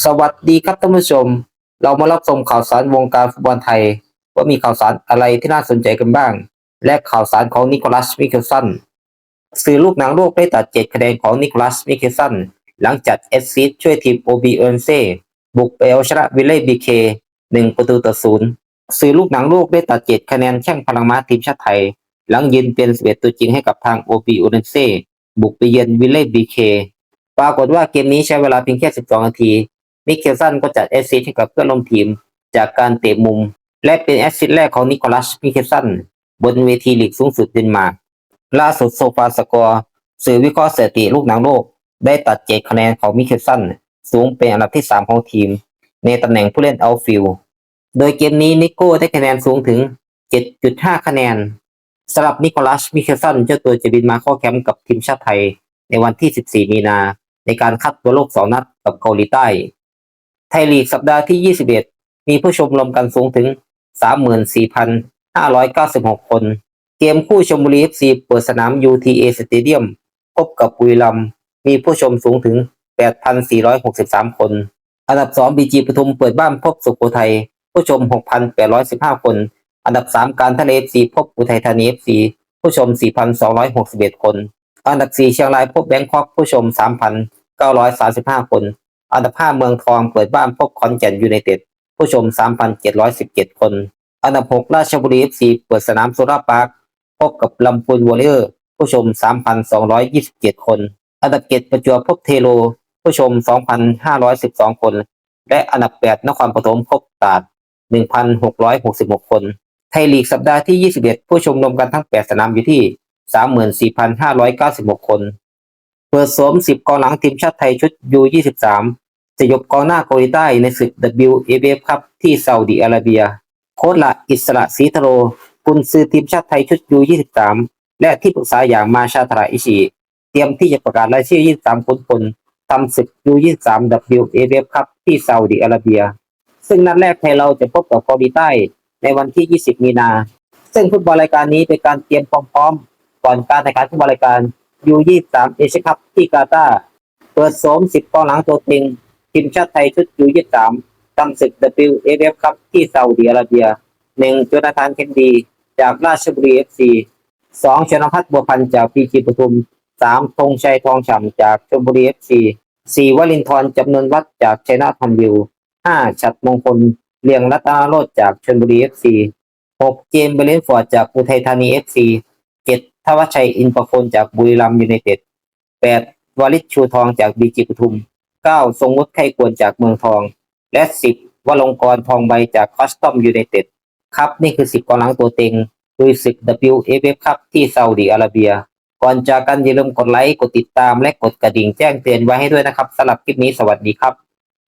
สวัสดีครับท่านผู้ชม เรามารับชมข่าวสารวงการฟุตบอลไทย ว่ามีข่าวสารอะไรที่น่าสนใจกันบ้าง และข่าวสารของนิโคลัสมิเคลสันสื่อลูกหนังโลกได้ตัดเจ็ดคะแนนของนิโคลัสมิเคลสันหลังจากเอสซีช่วยทีมโอบีเอิร์นเซ่บุกไปเอาชนะวิลเล่บีเคหนึ่งประตูต่อศูนย์สื่อลูกหนังโลกได้ตัดเจ็ดคะแนนแข่งพลังม้าทีมชาติไทย หลังยืนเป็นสเวตตัวจริงให้กับทางโอบีเอิร์นเซ่บุกไปเยือนวิลเล่บีเคปรากฏว่าเกมนี้ใช้เวลาเพียงแค่ 12 นาที มิเคลสันก็จัดแอสซิสต์ให้กับเพื่อนร่วมทีม จากการเตะมุม และเป็นแอสซิสต์แรกของนิโคลัสมิเคลสันบนเวทีลีกสูงสุดเดนมาร์กล่าสุดโซฟาสกอร์สื่อวิเคราะห์สถิติลูกหนังโลก ได้ตัดเจ็ดคะแนนของมิเคลสันสูงเป็นอันดับที่ 3 ของทีม ในตำแหน่งผู้เล่นเอาฟิลโดยเกมนี้นิโก้ได้คะแนนสูงถึง 7.5 คะแนนสำหรับนิโคลัสมิเคลสันเจ้าตัวจะบินมาเข้าแคมป์กับทีมชาติไทย ในวันที่ 14 มีนา ในการคัดตัวโลก 2 นัดกับเกาหลีใต้ ไทยลีกสัปดาห์ที่ 21 มีผู้ชมรวมกันสูงถึง 34,596 คน เกมคู่ชมบุรี FC เปิดสนาม UTA Stadium พบกับบุรีรัมย์มีผู้ชมสูงถึง 8,463 คน อันดับ 2 BG ปทุมเปิดบ้านพบสุโขทัย ผู้ชม 6,815 คน อันดับ 3 การทะเล FC พบอุทัยธานี FC ผู้ชม 4,261 คน อันดับ 4 เชียงรายพบแบงคอกผู้ชม 3,935 คน อันดับ5เมืองทองเปิดบ้านพบขอนแก่นยูไนเต็ดผู้ชม 3,717 คน อันดับ 6 ราชบุรี FC เปิดสนามโซลาร์พาร์คพบกับลำพูนวอลเลอร์ผู้ชม 3,227 คน อันดับ 7 ประจวบพบเทโล ผู้ชม 2,512 คน และอันดับ 8 นครปฐมพบตราด 1,666 คน ไทยลีกสัปดาห์ที่ 21 ผู้ชมรวมกันทั้ง 8 สนามอยู่ที่ 34,596 คน เปิดสวม 10 กองหลังทีมชาติไทยชุด U23 สยบกองหน้าเกาหลีใต้ในศึก waf ครับที่ซาอุดิอาระเบีย โค้ชละอิสระศรีทโรกุนซือทีมชาติไทยชุด U23 และที่ปรึกษาอย่างมาชาทราอิชิเตรียมที่จะประกาศรายชื่อ 23 คนคนทำศึก U23 waf ครับที่ซาอุดิอาระเบีย ซึ่งนัดแรกไทยเราจะพบกับเกาหลีใต้ในวันที่ 20 มีนา ซึ่งฟุตบอลรายการนี้เป็นการเตรียมความพร้อมก่อนการแข่งขันฟุตบอลรายการ U23 เอเชียคัพที่กาตาร์เปิดโสม10กองหลังตัวเต็ง ทีมชาติไทยชุด U23 ทำศึก WFF ครับที่ซาอุดิอาระเบีย 1. โจนาธานเคนดี จากราชบุรี FC 2. ชนพัฒน์บัวพันธ์จากพีจีปทุม 3. ธงชัยทองฉ่ำจากชลบุรี FC 4. วลินทร์จำนวนวัดจากชัยนาทพันวิว 5. ฉัดมงคลเลียงรัตนาโรจจากชลบุรี FC 6. เจมส์เบรนฟอร์ดจากอุทัยธานี FC 7. ทวัชชัยอินประโคนจากบุรีรัมย์ยูไนเต็ด 8. วลิตชูทองจากบีจีปทุม 9. ทรงวุฒิไข่ควรจากเมืองทอง และ 10. วลงกรทองใบจากคอสตอมยูไนเต็ดครับนี่คือ 10กองหลังตัวเต็งโดยศึก WFF ครับที่ซาอุดีอาระเบีย ก่อนจากกันอย่าลืมกดไลค์ กดติดตามและกดกระดิ่งแจ้งเตือนไว้ให้ด้วยนะครับสำหรับคลิปนี้สวัสดีครับ